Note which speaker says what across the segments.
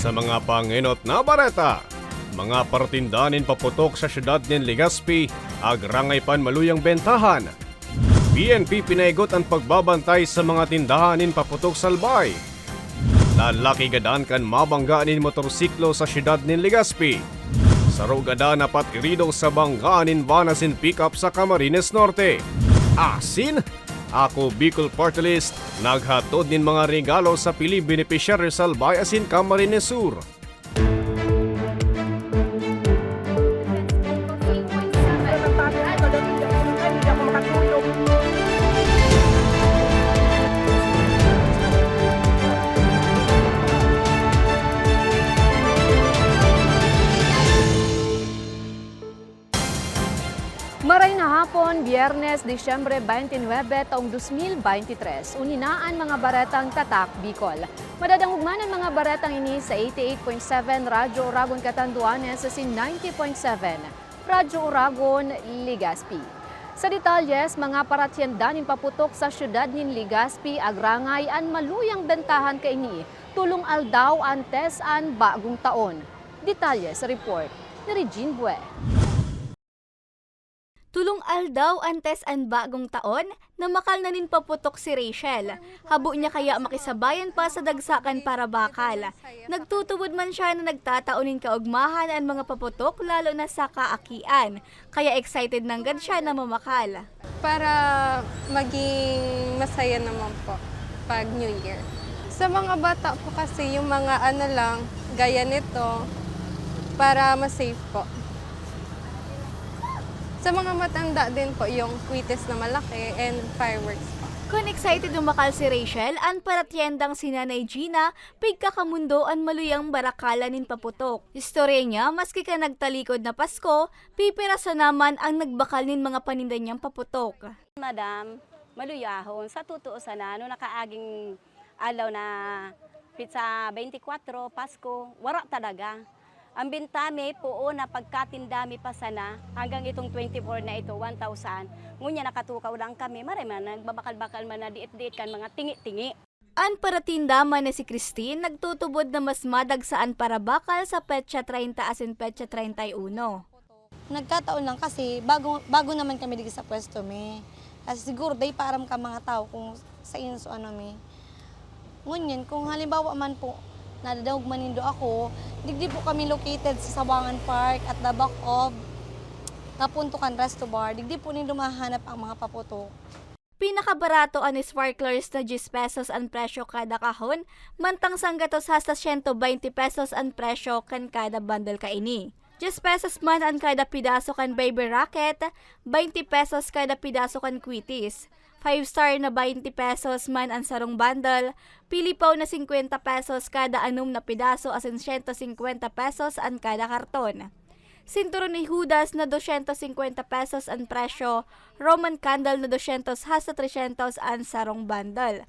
Speaker 1: Sa mga panginot na bareta, mga partindanin paputok sa syudad ng Legazpi, agrangay pan maluyang bentahan. PNP pinaigot ang pagbabantay sa mga tindahanin paputok sa Albay. Lalaki gadan kan mabanggaan motorsiklo sa syudad ng Legazpi. Sarugada napat irido sa banggaan banasin pickup sa Camarines Norte. Asin? Ako Bicol Party List, naghatod nin mga regalo sa pili beneficiary sa Albay asin Camarines Sur.
Speaker 2: Maray na hapon, Biyernes, Disyembre 29, taong 2023. Uninaan mga baretang Tatak, Bicol. Madadangugman ang mga baretang ini sa 88.7 Radyo Oragon Catanduanes sa sin 90.7 Radyo Oragon, Ligaspi. Sa detalles, mga paratyendanin paputok sa syudad nin Ligaspi, Agrangay, an maluyang bentahan kay ini, tulong aldaw antes an bagong taon. Detalye sa report ni Regine Bue.
Speaker 3: Tulong aldaw antes ang bagong taon na makal na nin paputok si Rachel. Habo niya kaya makisabayan pa sa dagsakan para bakal. Nagtutubod man siya na nagtataonin kaugmahan ang mga paputok lalo na sa kaakian. Kaya excited nang gad siya na mamakal.
Speaker 4: para maging masaya naman po pag New Year. Sa mga bata po kasi yung mga ano lang, gaya nito, para mas-safe po. Sa mga matanda din po, yung quites na malaki and fireworks po.
Speaker 3: Kung excited umakal si Rachel, ang paratyendang si Nanay Gina, pigkakamundo ang maluyang barakala nin paputok. Istorya niya, maski ka nagtalikod na Pasko, pipirasa naman ang nagbakal nin mga paninda niyang paputok.
Speaker 5: Madam, maluyahon. Sa totoo sana, no nakaaging alaw na pizza 24, Pasko, wara talaga. Ang bintami po na pagkatindami pa sana hanggang itong 24 na ito, 1,000. Ngunya nakatukaw lang kami, marami man nagbabakal-bakal man na diit-diit kan mga tingi-tingi.
Speaker 3: An paratinda man na si Christine, nagtutubod na mas madagsaan para bakal sa petsa 30 asin petsa 31.
Speaker 6: Nagkataon lang kasi bago bago naman kami dito sa pwesto me. Kasi siguro day param ka mga tao kung sa inyo ano me. Ngunyan, kung halimbawa man po nadadawag manindo ako, digdi po kami located sa Sawangan Park at the back of Kapuntukan Resto Bar. Digdi po nindo mahanap ang mga paputok.
Speaker 3: Pinakabarato ang sparklers na 10 pesos ang presyo kada kahon, mantang sanggatos hasta 120 pesos ang presyo kan kada bundle kaini. 10 pesos man ang kada pidaso kan baby racket, 20 pesos kada pidaso kan kwitis. 5 star na 20 pesos man ang sarong bundle, pilipaw na 50 pesos kada anum na pidaso asin 150 pesos ang kada karton. Sinturon ni Judas na 250 pesos ang presyo, Roman candle na 200 hasta 300 ang sarong bundle.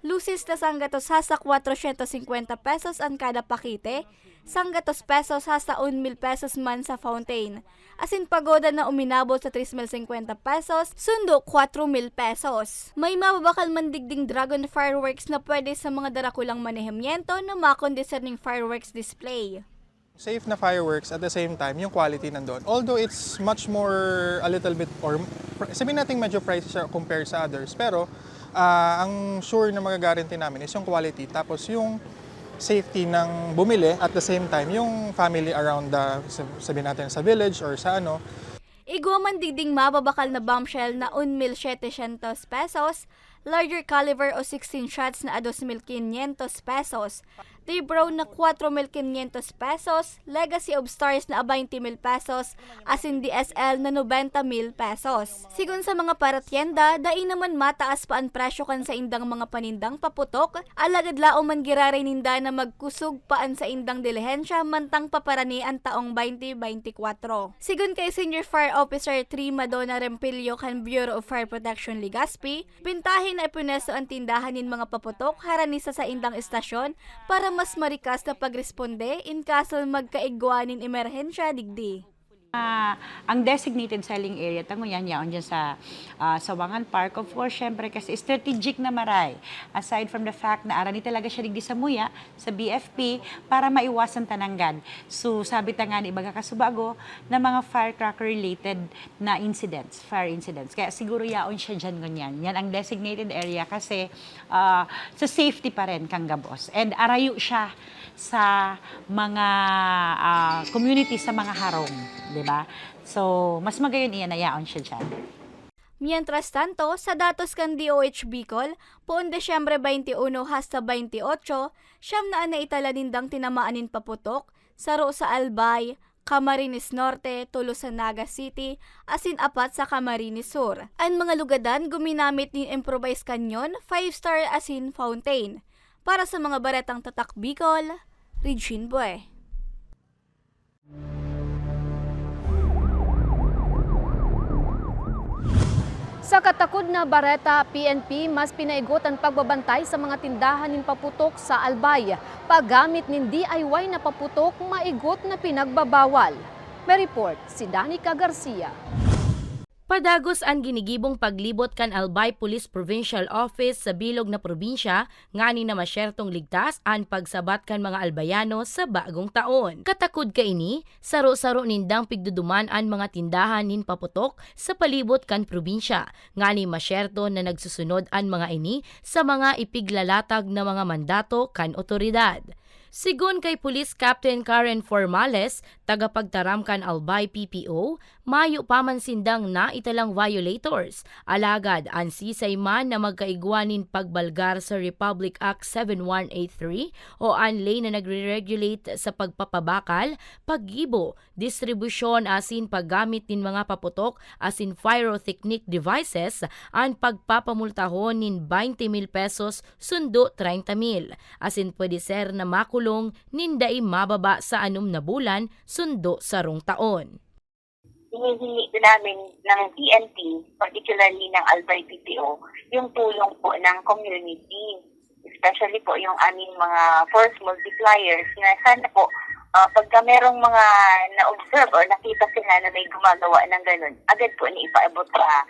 Speaker 3: Lucis na sanggatos hasta 450 pesos ang kada pakite, sanggatos pesos hasta 1,000 pesos man sa fountain. Asin pagoda na uminabot sa 3,050 pesos, sundo 4,000 pesos. May mababakal man digding dragon fireworks na pwede sa mga darakulang manehemyento na makondiserning fireworks display.
Speaker 7: safe na fireworks at the same time yung quality nandun. Although it's much more a little bit or sabihin natin medyo price siya compared sa others pero ah, ang sure na magagaranty namin is yung quality tapos yung safety ng bumili at the same time yung family around the sab- sabihin natin sa village or sa ano.
Speaker 3: Igwa man digding mababakal na bombshell na 1,700 pesos, larger caliber o 16 shots na 2,500 pesos, T-Brown na 4,500 pesos, Legacy of Stars na 20,000 pesos, asin DSL na 90,000 pesos. Sigun sa mga paratyenda, dai naman mataas pa ang presyo kan sa indang mga panindang paputok, alagad lao man giraray ninda na magkusog paan sa indang dilihensya mantang paparani ang taong 2024. Sigun kay Senior Fire Officer 3 Madonna Rempilio kan Bureau of Fire Protection Ligaspi, pintahin na ipuneso ang tindahan nin mga paputok haranisa sa indang estasyon para mas marikas na pagresponde in kaso magkaigwanin emerhensya digdi.
Speaker 8: Ah, ang designated selling area tango yan yaon dyan sa ah, Sawangan Park. Of course syempre kasi strategic na maray. Aside from the fact na arani talaga siya digdi sa muya sa BFP para maiwasan tananggad so sabi ta nga ni baga kasubago na mga firecracker related na incidents fire incidents. Kaya siguro yaon siya dyan ganyan yan ang designated area kasi ah, sa safety pa rin kang gabos. And arayo siya sa mga ah, community sa mga harong, di ba? So, mas magayon iyan na yaon siya dyan.
Speaker 3: Mientras tanto, sa datos kan DOH Bicol, poon Desyembre 21 hasta 28, siyam na na italanindang tinamaanin paputok, saro sa Albay, Camarines Norte, tulo sa Naga City, asin apat sa Camarines Sur. Ang mga lugadan guminamit ni improvised canyon, 5-star asin fountain. Para sa mga baretang tatak Bicol, Regine Boy.
Speaker 2: Sa katakod na bareta, PNP mas pinaigot ang pagbabantay sa mga tindahan ng paputok sa Albay. Paggamit ng DIY na paputok, maigot na pinagbabawal. May report si Danica Garcia.
Speaker 9: Padagos ang ginigibong paglibot kan Albay Police Provincial Office sa bilog na probinsya ngani na masyertong ligtas ang pagsabat kan mga albayano sa bagong taon. Katakod ka ini, saro-saro nindang pigduduman ang mga tindahan nin paputok sa palibot kan probinsya ngani masyerto na nagsusunod ang mga ini sa mga ipiglalatag na mga mandato kan otoridad. Sigon kay Police Captain Karen Formales, tagapagtaram kan Albay PPO, mayo pa man sindang na italang violators. Alagad ang sisay man na magkaigwanin pagbalgar sa Republic Act 7183 o ang lay na nagre-regulate sa pagpapabakal, paggibo, distribusyon asin paggamit nin mga paputok asin pyrotechnic devices ang pagpapamultahon nin 20 mil pesos sundo 30 mil. Asin pwede ser na makulong ninday mababa sa anum na bulan sundo sa rong taon.
Speaker 10: Hinihingi din namin ng PNP, particularly ng Albay PPO, yung tulong po ng community. Especially po yung aming mga force multipliers na sana po ah, pagka merong mga na-observe or nakita sila na may gumagawa ng ganun, agad po ipaaabot sa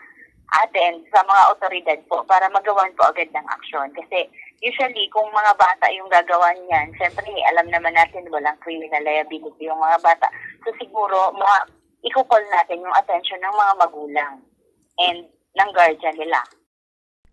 Speaker 10: atin, sa mga otoridad po, para magawan po agad ng aksyon. Kasi usually, kung mga bata yung gagawa niyan, syempre alam naman natin walang criminal liability yung mga bata. So siguro, mga i-call natin yung attention ng mga magulang and ng guardian nila.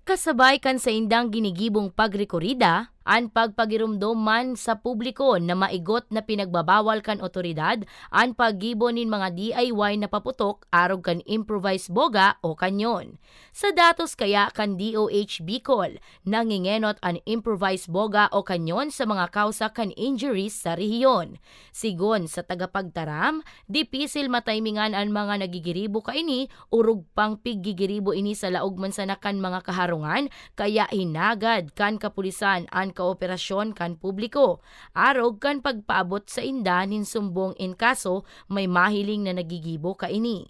Speaker 9: Kasabay kan sa indang ginigibong pagrekorida, ang pagpagirumdom man sa publiko na maigot na pinagbabawal kan otoridad ang paggibo nin mga DIY na paputok arog kan improvised boga o kanyon. Sa datos kaya kan DOH Bicol, nangingenot ang improvised boga o kanyon sa mga kausa kan injuries sa rehiyon. Sigon sa tagapagtaram, dipisil mataymingan ang mga nagigiribo kaini urug pang piggigiribo ini sa laog man sa nakan mga kaharungan kaya hinagad kan kapulisan ang kooperasyon kan publiko. Arog kan pagpaabot sa inda nin sumbong in kaso may mahiling na nagigibo kaini.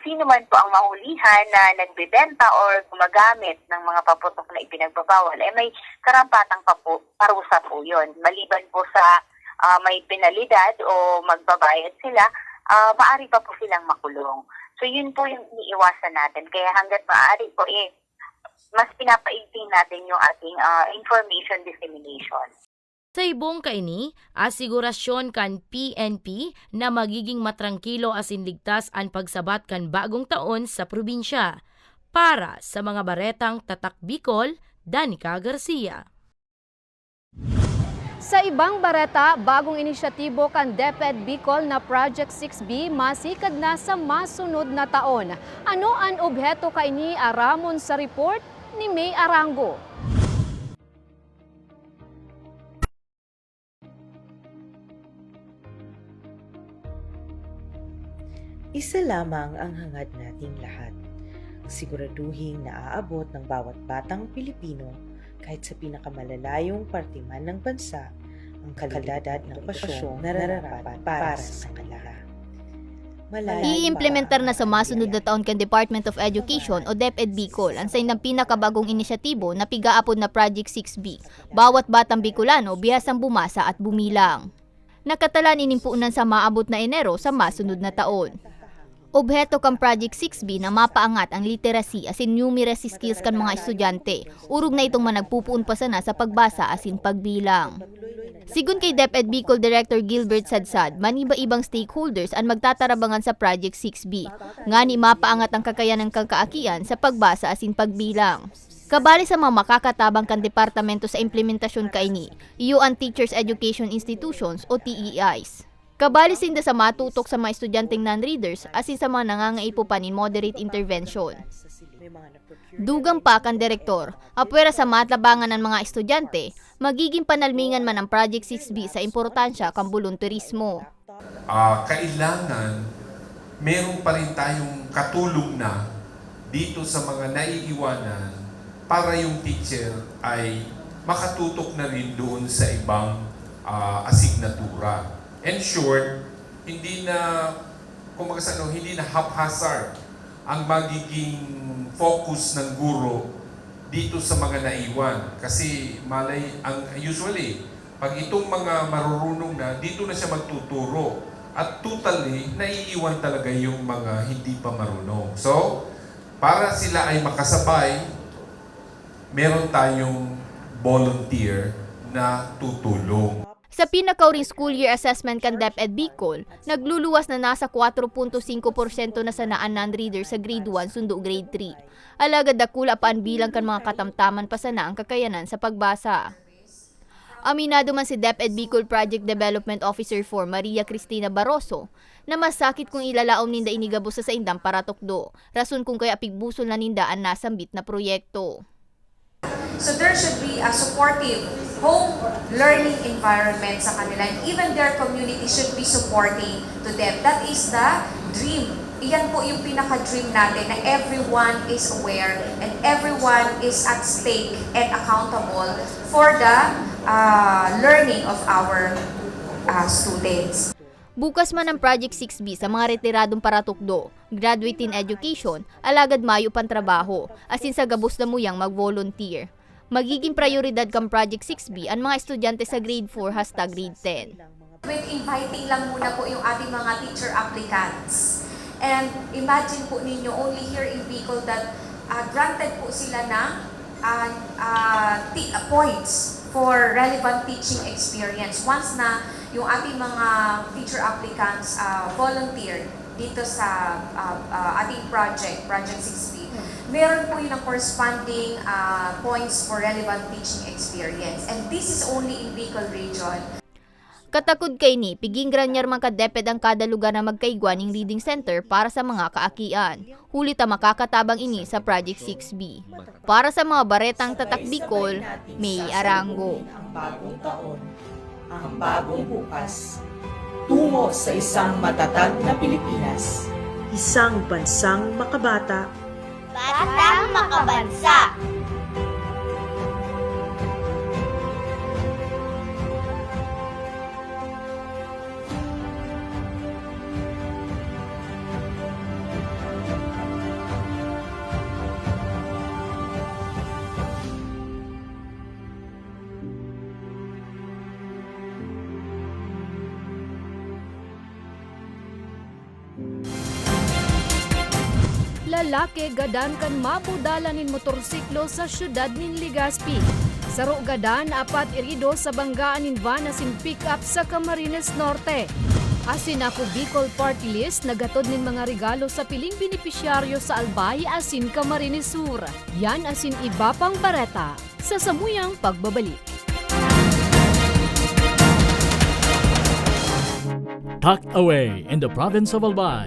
Speaker 10: Sino man po ang mahulihan na nagbebenta or gumagamit ng mga paputok na ipinagbabawal, eh may karampatang papu, parusa po yun. Maliban po sa ah, may penalidad o magbabayad sila, ah, maaari pa po silang makulong. So yun po yung iniiwasan natin. Kaya hanggat maaari po eh, mas pinapaigting natin yung ating ah, information dissemination.
Speaker 9: Sa ibong kaini, asigurasyon kan PNP na magiging matrangkilo asin ligtas ang pagsabat kan bagong taon sa probinsya. Para sa mga baretang Tatak Bicol, Danica Garcia.
Speaker 2: Sa ibang bareta, bagong inisyatibo kan DepEd Bicol na Project 6B masikad na sa masunod na taon. Ano ang obheto kaini aramon sa report ni May Arango?
Speaker 11: Isa lamang ang hangad nating lahat. Siguraduhin na aabot ng bawat batang Pilipino kahit sa pinakamalalayong parte man ng bansa ang kalidad ng pasyong nararapat para sa kanila.
Speaker 12: I-implementar na sa masunod na taon kan Department of Education o DepEd Bicol ang sa ng pinakabagong inisyatibo na pigaapod na Project 6B. Bawat batang Bicolano bihasang bumasa at bumilang. Nakatalan inimpunan sa maabot na Enero sa masunod na taon. Obheto kang Project 6B na mapaangat ang literacy asin numeracy skills kan mga estudyante. Urog na itong managpupuon pa sana sa pagbasa asin pagbilang. Sigun kay DepEd Bicol Director Gilbert Sadsad, maniba-ibang stakeholders ang magtatarabangan sa Project 6B. Ngani mapaangat ang kakayanan kang kaakian sa pagbasa asin pagbilang. Kabali sa mga makakatabang kan departamento sa implementasyon kaini, iyo ang Teachers Education Institutions o TEIs. Kabali sinda sa matutok sa mga estudyanteng non-readers asin sa mga nangangaipo pa ni moderate intervention. Dugang pa kan direktor, apwera sa matlabangan ng mga estudyante, magiging panalmingan man ang Project 6B sa importansya kang volunteerismo.
Speaker 13: Ah, kailangan meron pa rin tayong katulong na dito sa mga naiiwanan para yung teacher ay makatutok na rin doon sa ibang ah, asignatura. Short, hindi na, kung ano, hindi na haphazard ang magiging focus ng guro dito sa mga naiwan. Kasi malay, ang usually, pag itong mga marurunong na, dito na siya magtuturo. At totally, naiiwan talaga yung mga hindi pa marunong. So, para sila ay makasabay, meron tayong volunteer na tutulong.
Speaker 12: Sa pinakauring school year assessment kan DepEd Bicol, nagluluwas na nasa 4.5% na sanaan non-reader sa grade 1 sundo grade 3. Alagad dakula pa ang bilang kan mga katamtaman pa sana ang kakayanan sa pagbasa. Aminado man si DepEd Bicol Project Development Officer 4 Maria Cristina Barroso na masakit kung ilalaom ninda inigabos sa indang para tukdo. Rason kung kaya pigbusol na ninda ang nasambit na proyekto.
Speaker 14: So there should be a supportive home learning environment sa kanila and even their community should be supporting to them. That is the dream. Iyan po yung pinaka-dream natin na everyone is aware and everyone is at stake and accountable for the uh, learning of our uh, students.
Speaker 12: Bukas man ang Project 6B sa mga retiradong paratukdo, graduate in education, alagad mayo pang trabaho, asin sa gabos na muyang mag-volunteer. Magiging prioridad kang Project 6B ang mga estudyante sa grade 4 hasta grade 10.
Speaker 14: With inviting lang muna po yung ating mga teacher applicants. And imagine po ninyo, only here in Bicol that uh, granted po sila ng uh, uh, points for relevant teaching experience. Once na yung ating mga teacher applicants uh, volunteer dito sa uh, uh, ating project, Project 6B, meron po yun ang corresponding uh, points for relevant teaching experience. And this is only in Bicol region.
Speaker 12: Katakod kay ni, piging granyar man kadeped ang kada lugar na magkaigwan ng reading center para sa mga kaakian. Huli ta makakatabang ini sa Project 6B. Para sa mga baretang tatak Bicol, May Arango.
Speaker 11: Ang bagong taon, ang bagong bukas, tungo sa isang matatag na Pilipinas. Isang bansang makabata,
Speaker 3: Batang makabansa!
Speaker 2: Lalaki gadan kan mapudalanin motorsiklo sa syudad nin Legazpi. Saro gadan apat irido sa banggaan nin van asin pick-up sa Camarines Norte. Asin ako Bicol Party List nagatod nin mga regalo sa piling benepisyaryo sa Albay asin Camarines Sur. Yan asin iba pang bareta sa samuyang pagbabalik.
Speaker 15: tucked away in the province of Albay,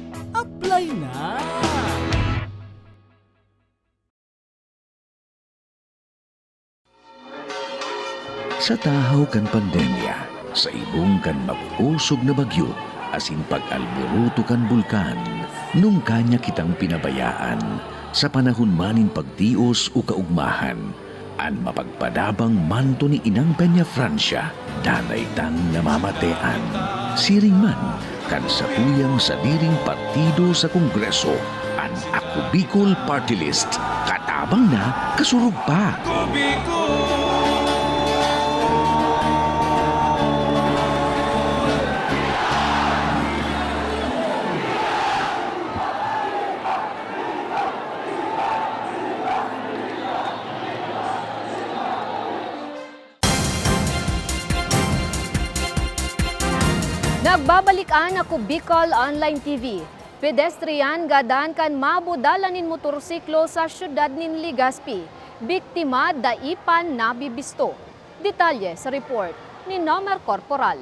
Speaker 15: Apply na!
Speaker 16: Sa tahaw kan pandemya, sa ibong kan mabuusog na bagyo, asin pag-alburuto kan bulkan, nung kanya kitang pinabayaan, sa panahon manin pagtios o kaugmahan, an mapagpadabang manto ni Inang Peña Francia, danay tan namamatean. Siring man, kan sa diring partido sa Kongreso, an Ako Bicol Party List, katabang na kasurug pa.
Speaker 2: Nagbabalikan ako Bicol Online TV. Pedestrian gadan kan mabudalanin motorsiklo sa syudad nin Ligaspi. Biktima daipan nabibisto. Detalye sa report ni Nomer Corporal.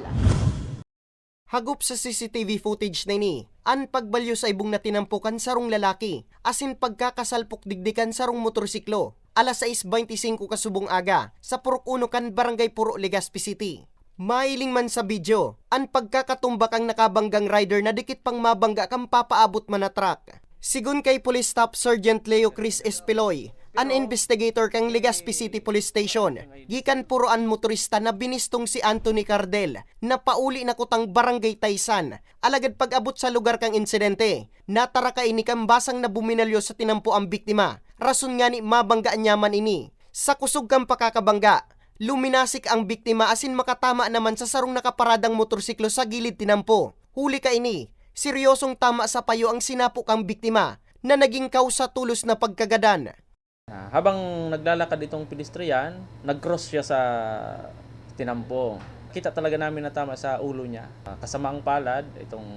Speaker 17: Hagup sa CCTV footage na ini, an pagbalyo sa ibong natinampukan sarong lalaki, asin pagkakasalpok digdikan sarong motorsiklo, alas 6.25 kasubong aga, sa Purok Uno kan Barangay Puro, Legazpi City. Mailing man sa video, an pagkakatumbak ang nakabanggang rider na dikit pang mabangga kang papaabot man na truck. Sigun kay Police Staff Sergeant Leo Chris Espiloy, an investigator kang Legazpi City Police Station, gikan puro an motorista na binistong si Anthony Cardel, na pauli na kutang barangay Taysan. Alagad pag-abot sa lugar kang insidente, natara ka ini kang basang na buminalyo sa tinampo ang biktima. Rason nga ni mabangga nyaman ini. Sa kusog kang pakakabangga, luminasik ang biktima asin makatama naman sa sarong nakaparadang motorsiklo sa gilid tinampo. Huli ka ini, seryosong tama sa payo ang sinapo kang biktima na naging kausa tulos na pagkagadan.
Speaker 18: Ah, Habang naglalakad itong pedestrian, nag-cross siya sa tinampo. Kita talaga namin na tama sa ulo niya. Ah, Kasama ang palad, itong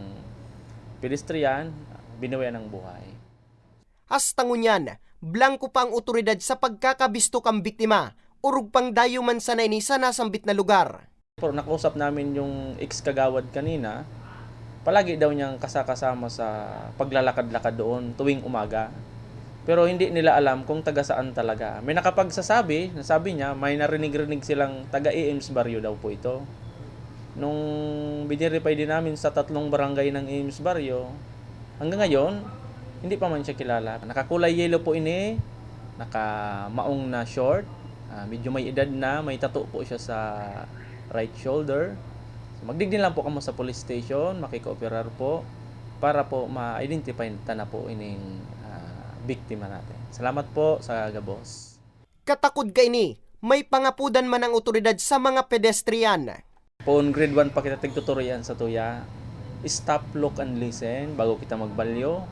Speaker 18: pedestrian, binawian ng buhay.
Speaker 17: Hasta ngunyan, blanco pa ang otoridad sa pagkakabisto kang biktima, urug pang dayo man sanay ni sa nasambit na lugar.
Speaker 18: Pero nakausap namin yung ex-kagawad kanina, palagi daw niyang kasakasama sa paglalakad-lakad doon tuwing umaga. Pero hindi nila alam kung taga saan talaga. May nakapagsasabi, nasabi niya, may narinig-rinig silang taga Ames Barrio daw po ito. Nung biniripay din namin sa tatlong barangay ng Ames Barrio, hanggang ngayon, hindi pa man siya kilala. Nakakulay yellow po ini, nakamaong na short, ah, medyo may edad na, may tattoo po siya sa right shoulder. So, magdigdin lang po kamo sa police station, makikooperar po para po ma-identify na po ining ah, biktima natin. Salamat po sa Gabos.
Speaker 17: Katakod ka ini, may pangapudan man ang otoridad sa mga pedestrian.
Speaker 18: Poon grade 1 pa kita tigtutorian sa tuya. Stop, look, and listen bago kita magbalyo.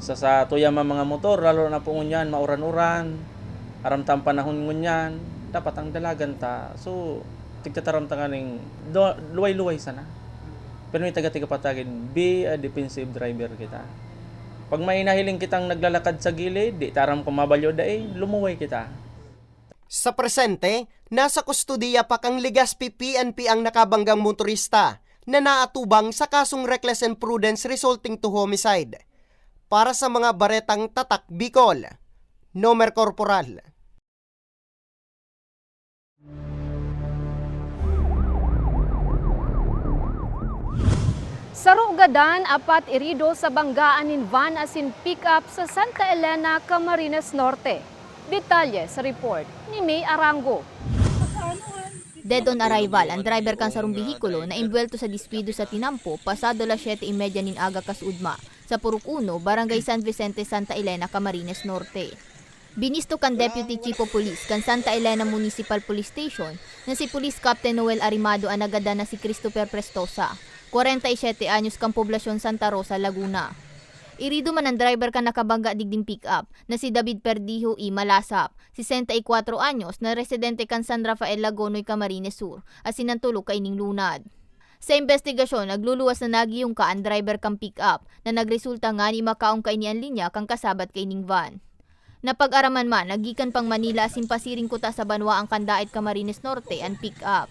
Speaker 18: Sa sa tuya mga mga motor, lalo na po ngunyan, mauran-uran. Aramtang panahon ngunyan, dapat ang dalagan ta. So, tigtataram ta nga ning do- luway-luway sana. Pero may taga-tiga patagin, be a defensive driver kita. Pag may nahiling kitang naglalakad sa gilid, di taram ko mabalyo dai, lumuway kita.
Speaker 17: Sa presente, nasa kustudiya pa kang Legazpi PNP ang nakabanggang motorista na naatubang sa kasong reckless imprudence resulting to homicide. Para sa mga baretang tatak Bicol, Nomer Corporal.
Speaker 2: Sarugadan apat irido sa banggaan in van asin pick-up sa Santa Elena, Camarines Norte. Detalye sa report ni May Arango.
Speaker 12: Dead on arrival ang driver kan sarong bihikulo na imbwelto sa dispido sa Tinampo pasado las 7.30 nin aga kasudma sa Purok 1, Barangay San Vicente, Santa Elena, Camarines Norte. Binisto kan Deputy Chief of Police kan Santa Elena Municipal Police Station na si Police Captain Noel Arimado ang nagada na si Christopher Prestosa, 47 anyos kang poblasyon Santa Rosa, Laguna. Irido man ang driver ka nakabangga digding pick-up na si David Perdijo I. Malasap, 64 anyos na residente kan San Rafael Lagonoy, Camarines Sur, at sinantulog kay Ining Lunad. Sa investigasyon, nagluluwas na nagiyong ka ang driver kang pick-up na nagresulta nga ni makaong kay niyan linya kang kasabat kay Ning van. Napag-araman man, nagikan pang Manila asin pasiring kuta sa Banwa ang Kandait Camarines Norte ang pick-up.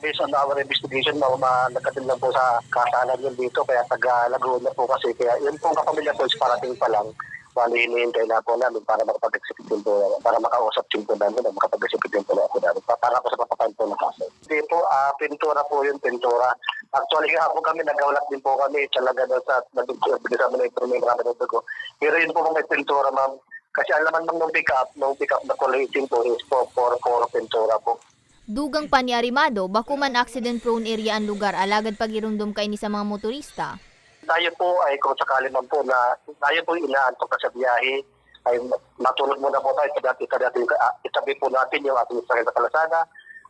Speaker 19: based on our investigation, mga ma nagkatin lang po sa kasalan yun dito, kaya taga Laguna po kasi, kaya yun pong kapamilya po is parating pa lang, bali hinihintay na po namin para makapag-execute din po, para makausap din po namin, na makapag-execute din po na po namin, pa- para po sa papapan po ng kaso. Hindi po, ah, pintura po yun, pintura. Actually, kahapon kami, nagawlat din po kami, talaga doon sa, nag-ibigay sa na informe marami ng dugo. Pero yun po mga pintura, ma'am, kasi ang laman ng pick-up, ng pick-up na kulay itim po is po, for, for pintura po.
Speaker 12: Dugang pa ni Arimado, bakuman accident-prone area ang lugar alagad pagirundom kay ni sa mga motorista.
Speaker 19: tayo po ay kung sakali man po na tayo po inaantok na sa biyahe ay matulog muna po tayo kada kada uh, itabi po natin yung ating sakit sa kalasada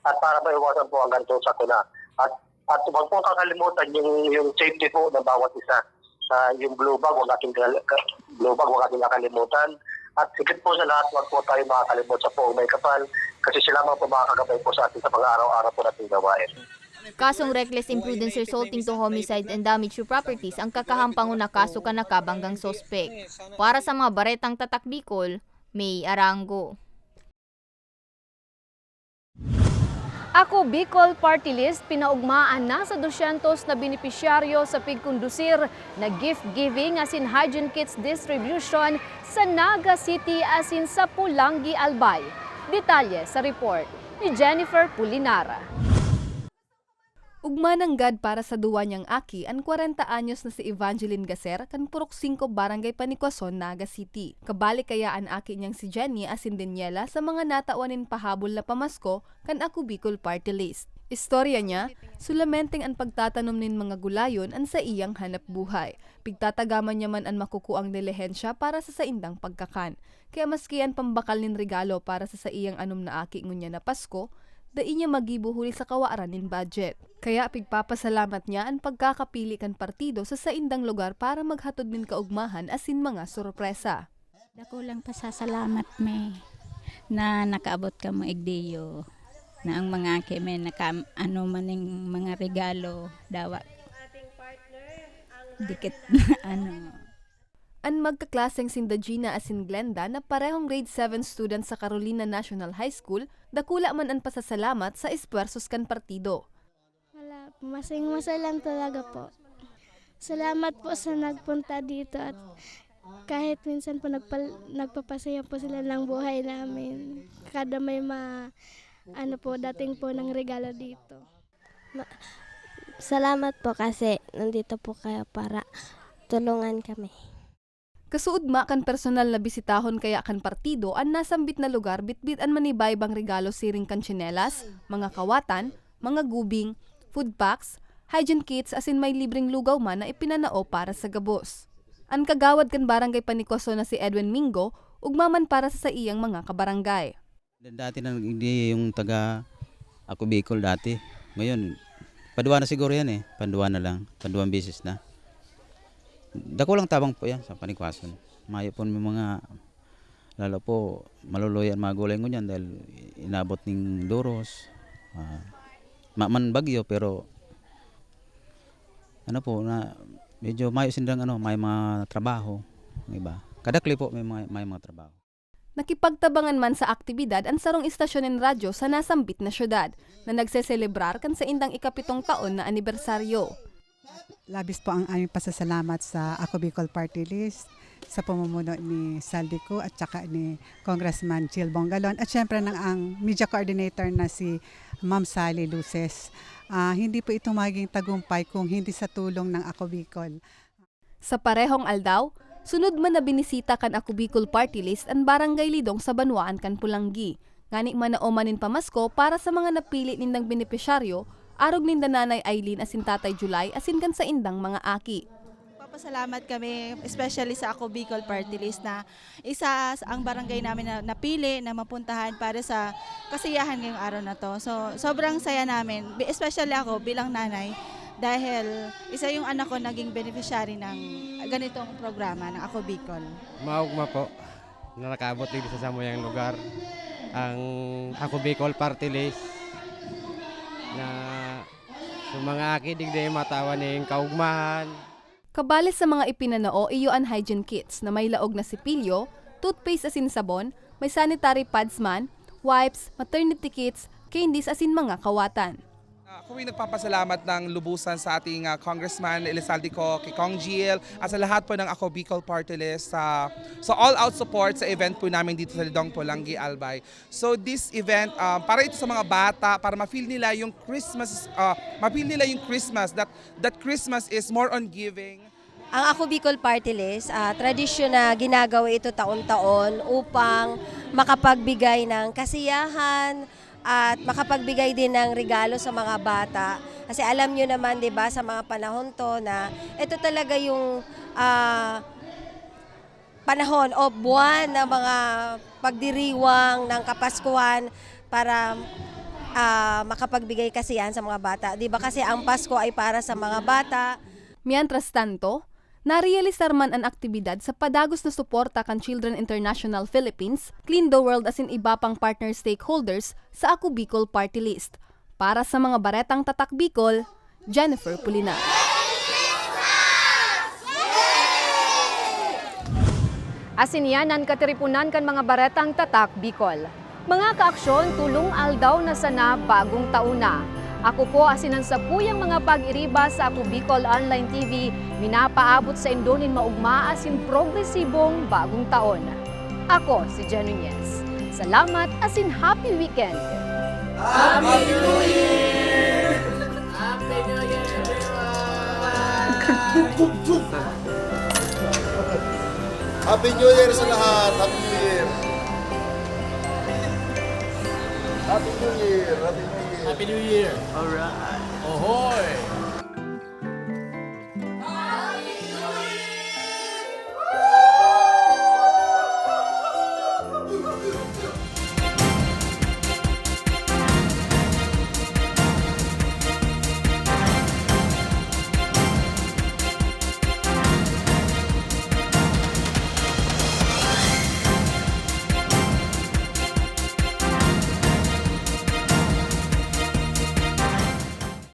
Speaker 19: at para maiwasan po ang ganito sa kuna. At at huwag po kakalimutan yung yung safety po ng bawat isa. Ah, yung blue bag, huwag natin blue bag, huwag natin nakalimutan. At higit po sa lahat, huwag po tayo makakalimot sa poong may kapal kasi sila mga po makakagabay po sa atin sa pang-araw-araw po natin gawain.
Speaker 12: Kasong reckless imprudence resulting to homicide and damage to properties ang kakahampang na kaso ka nakabanggang sospek. Para sa mga baretang tatak Bicol, May Arango.
Speaker 2: Ako Bicol Party List pinaugmaan na sa 200 na benepisyaryo sa pigkondusir na gift giving asin hygiene kits distribution sa Naga City asin sa Pulangi, Albay. Detalye sa report ni Jennifer Pulinara.
Speaker 20: Ugma ng God para sa duwa niyang aki ang 40 anyos na si Evangeline Gaser kan Purok 5 Barangay Panikwason, Naga City. Kabali kaya ang aki niyang si Jenny asin Daniela sa mga natawanin pahabol na pamasko kan Ako Bicol Party List. Istorya niya, sulamenteng ang pagtatanom nin mga gulayon an sa iyang hanap buhay. Pigtatagaman niya man ang makukuang dilihensya para sa saindang pagkakan. Kaya maski ang pambakal nin regalo para sa sa iyang anom na aki ngunya na Pasko, dai niya magibuhuli sa kawaaran nin budget. Kaya pigpapasalamat niya ang pagkakapili kan partido sa saindang lugar para maghatod nin kaugmahan asin mga sorpresa.
Speaker 21: Dako lang pasasalamat me na nakaabot ka mo igdiyo na ang mga keme naka ano maning mga regalo dawa dikit ano
Speaker 20: Ang magkaklaseng sinda Gina asin Glenda na parehong grade 7 student sa Carolina National High School, dakula man ang pasasalamat sa espuersos kan partido.
Speaker 22: Wala po. Masing masalang talaga po. Salamat po sa nagpunta dito at kahit minsan po nagpal, nagpapasaya po sila ng buhay namin. Kada may ma, ano po, dating po ng regalo dito.
Speaker 23: Salamat po kasi nandito po kayo para tulungan kami.
Speaker 20: Kasuudma kan personal na bisitahon kaya kan partido ang nasambit na lugar bitbit an manibaybang regalo siring kan tsinelas, mga kawatan, mga gubing, food packs, hygiene kits asin may libreng lugaw man na ipinanao para sa gabos. Ang kagawad kan barangay Panikwaso na si Edwin Mingo, ugmaman para sa sa iyang mga kabarangay.
Speaker 24: Dati na hindi yung taga ako Bicol dati. Ngayon, padua na siguro yan eh. Padua na lang. Paduang bisis na. Dako lang tabang po yan sa panikwason. Mayo po may mga lalo po maluluyan mga gulay dyan dahil inabot ng duros. Uh, man bagyo pero ano po na medyo mayo sindang ano may mga trabaho ng iba. Kadakli po may mga, may mga trabaho.
Speaker 20: Nakipagtabangan man sa aktibidad ang sarong istasyon ng radyo sa nasambit na syudad na nagseselebrar kan sa indang ikapitong taon na anibersaryo.
Speaker 25: Labis po ang aming pasasalamat sa Ako Bicol Party List sa pamumuno ni Saldico at saka ni Congressman Jill Bongalon at syempre ng ang media coordinator na si Ma'am Sally Luces. Ah, hindi po ito maging tagumpay kung hindi sa tulong ng Ako Bicol.
Speaker 20: Sa parehong aldaw, sunod man na binisita kan Ako Bicol Party List ang Barangay Lidong sa Banwaan kan Pulanggi. Ngani manaomanin pamasko para sa mga napili nindang benepisyaryo, arog ninda nanay Eileen asin tatay July asin kan sa indang mga aki.
Speaker 26: Papasalamat kami, especially sa Ako Bicol Party List na isa sa- ang barangay namin na napili na mapuntahan para sa kasiyahan ngayong araw na to. So, sobrang saya namin, especially ako bilang nanay, dahil isa yung anak ko naging beneficiary ng ganitong programa ng Ako Bicol.
Speaker 27: Maugma po na nakaabot dito sa samoyang lugar ang ako Bicol Party List na sa mga akidig na matawa ning kaugmahan
Speaker 20: Kabali sa mga ipinanao iyo ang hygiene kits na may laog na sipilyo, toothpaste asin sabon, may sanitary pads man, wipes, maternity kits, candies asin mga kawatan.
Speaker 28: Ako ay nagpapasalamat ng lubusan sa ating ah, Congressman Elizalde ko, kay Kong Jill, at sa lahat po ng Ako Bicol Party List sa sa all-out support sa event po namin dito sa Lidong Polangi, Albay. So this event, um, para ito sa mga bata, para ma-feel nila yung Christmas, uh, ma-feel nila yung Christmas, that, that Christmas is more on giving.
Speaker 29: Ang Ako Bicol Party List, ah, tradisyon na ginagawa ito taon-taon upang makapagbigay ng kasiyahan at makapagbigay din ng regalo sa mga bata. Kasi alam nyo naman, di ba, sa mga panahon to na ito talaga yung ah, panahon o buwan ng mga pagdiriwang ng Kapaskuhan para ah, makapagbigay kasiyahan sa mga bata. Di ba kasi ang Pasko ay para sa mga bata,
Speaker 20: Mientras tanto, narealisar man ang aktibidad sa padagos na suporta kan Children International Philippines, Clean the World asin iba pang partner stakeholders sa Ako Bicol Party List. Para sa mga baretang tatak Bicol, Jennifer Pulinar.
Speaker 2: Asinyanan katiripunan kan mga baretang tatak Bicol. Mga kaaksyon tulong aldaw na sana bagong tauna. Ako po asinan sa puyang mga pag-iriba sa Ako Bicol Online TV, minapaabot sa Indonin maugma asin progresibong bagong taon. Ako si Jen Nunez. Salamat asin happy weekend!
Speaker 30: Happy New Year! Happy New Year,
Speaker 31: Happy New Year sa lahat! Happy New Year! Happy New Year! Happy New Year!
Speaker 15: Happy New Year! Alright! Ahoy!